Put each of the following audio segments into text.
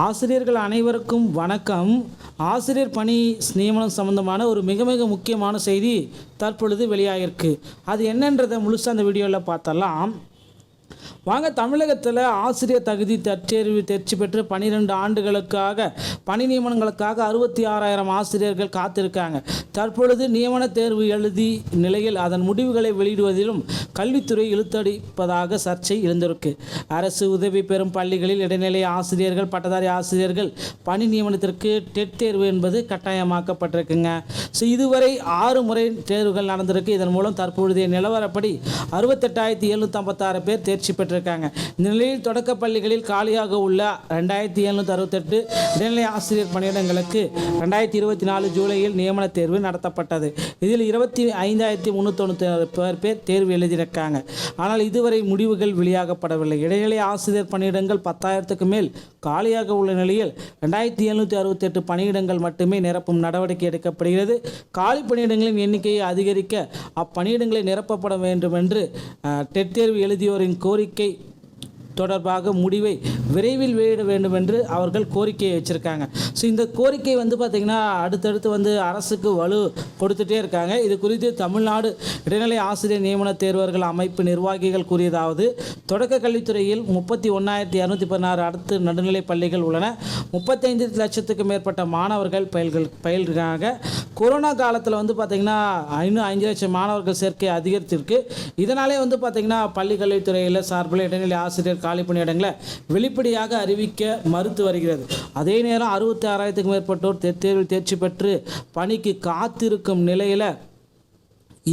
ஆசிரியர்கள் அனைவருக்கும் வணக்கம். ஆசிரியர் பணி நியமனம் சம்பந்தமான ஒரு மிக மிக முக்கியமான செய்தி தற்பொழுது வெளியாகிருக்கு அது என்னன்றதை முழுசாக அந்த வீடியோவில் பார்த்தலாம் வாங்க தமிழகத்தில் ஆசிரியர் தகுதி தற்சேர்வு தேர்ச்சி பெற்று பன்னிரெண்டு ஆண்டுகளுக்காக பணி நியமனங்களுக்காக அறுபத்தி ஆறாயிரம் ஆசிரியர்கள் காத்திருக்காங்க. தற்பொழுது நியமன தேர்வு எழுதி நிலையில் அதன் முடிவுகளை வெளியிடுவதிலும் கல்வித்துறை இழுத்தடிப்பதாக சர்ச்சை எழுந்திருக்கு. அரசு உதவி பெறும் பள்ளிகளில் இடைநிலை ஆசிரியர்கள் பட்டதாரி ஆசிரியர்கள் பணி நியமனத்திற்கு டெட் தேர்வு என்பது கட்டாயமாக்கப்பட்டிருக்குங்க. ஸோ இதுவரை ஆறு முறை தேர்வுகள் நடந்திருக்கு. இதன் மூலம் தற்பொழுதைய நிலவரப்படி அறுபத்தெட்டாயிரத்தி எழுநூற்றம்பத்தாறு பேர் தேர்ச்சி பெற்றிருக்காங்க. இந்த நிலையில் தொடக்க பள்ளிகளில் காலியாக உள்ள ரெண்டாயிரத்தி எழுநூற்றி அறுபத்தெட்டு இடைநிலை ஆசிரியர் பணியிடங்களுக்கு ரெண்டாயிரத்தி இருபத்தி நாலு ஜூலையில் நியமன தேர்வு நடத்தப்பட்டது. இதில் இருபத்தி ஐந்தாயிரத்தி முந்நூற்றி பேர் பேர் தேர்வு எழுதியிருக்காங்க ஆனால் இதுவரை முடிவுகள் வெளியாகப்படவில்லை. இடைநிலை ஆசிரியர் பணியிடங்கள் பத்தாயிரத்துக்கு மேல் காலியாக உள்ள நிலையில் ரெண்டாயிரத்தி எழுநூற்றி அறுபத்தெட்டு பணியிடங்கள் மட்டுமே நிரப்பும் நடவடிக்கை எடுக்கப்படுகிறது. காலி பணியிடங்களின் எண்ணிக்கையை அதிகரிக்க அப்பணியிடங்களை நிரப்பப்பட வேண்டும் என்று டெட் தேர்வு எழுதியோரின் கோரிக்கை தொடர்பாக முடிவை விரைவில் வெளியிட வேண்டும் என்று அவர்கள் கோரிக்கையை வச்சுருக்காங்க. ஸோ இந்த கோரிக்கை வந்து பார்த்திங்கன்னா அடுத்தடுத்து வந்து அரசுக்கு வலு கொடுத்துட்டே இருக்காங்க. இது குறித்து தமிழ்நாடு இடைநிலை ஆசிரியர் நியமன தேர்வர்கள் அமைப்பு நிர்வாகிகள் கூறியதாவது தொடக்க கல்வித்துறையில் முப்பத்தி ஒன்றாயிரத்தி இரநூத்தி பதினாறு அடுத்து நடுநிலை பள்ளிகள் உள்ளன. முப்பத்தைந்து லட்சத்துக்கு மேற்பட்ட மாணவர்கள் பயில்கள் பயில்கிறாங்க. கொரோனா காலத்தில் வந்து பார்த்திங்கன்னா இன்னும் அஞ்சு லட்சம் மாணவர்கள் சேர்க்கை அதிகரித்திருக்கு. இதனாலே வந்து பார்த்திங்கன்னா பள்ளி கல்வித்துறையில் சார்பில் இடைநிலை ஆசிரியர் காலி பணியிடங்களை வெளிப்படையாக அறிவிக்க மறுத்து வருகிறது. அதே நேரம் அறுபத்தி ஆறாயிரத்துக்கும் மேற்பட்டோர் தேர்வில் தேர்ச்சி பெற்று பணிக்கு காத்திருக்கும் நிலையில்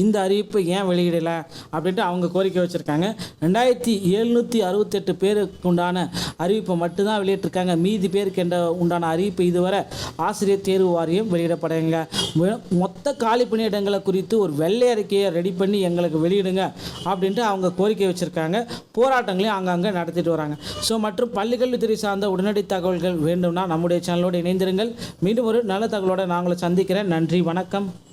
இந்த அறிவிப்பை ஏன் வெளியிடலை அப்படின்ட்டு அவங்க கோரிக்கை வச்சுருக்காங்க. ரெண்டாயிரத்தி எழுநூற்றி அறுபத்தெட்டு பேருக்கு உண்டான அறிவிப்பை மட்டும்தான் வெளியிட்டிருக்காங்க. மீதி பேருக்கு என்ற உண்டான அறிவிப்பு இதுவரை ஆசிரியர் தேர்வு வாரியம் வெளியிடப்படுங்க மொத்த காலி பணியிடங்களை குறித்து ஒரு வெள்ளை அறிக்கையை ரெடி பண்ணி எங்களுக்கு வெளியிடுங்க அப்படின்ட்டு அவங்க கோரிக்கை வச்சுருக்காங்க. போராட்டங்களையும் அங்கங்கே நடத்திட்டு வராங்க. ஸோ மற்றும் பள்ளிக்கல்வித்துறை சார்ந்த உடனடி தகவல்கள் வேண்டும்னா நம்முடைய சேனலோடு இணைந்திருங்கள். மீண்டும் ஒரு நல்ல தகவலோடு நாங்களை சந்திக்கிறேன். நன்றி வணக்கம்.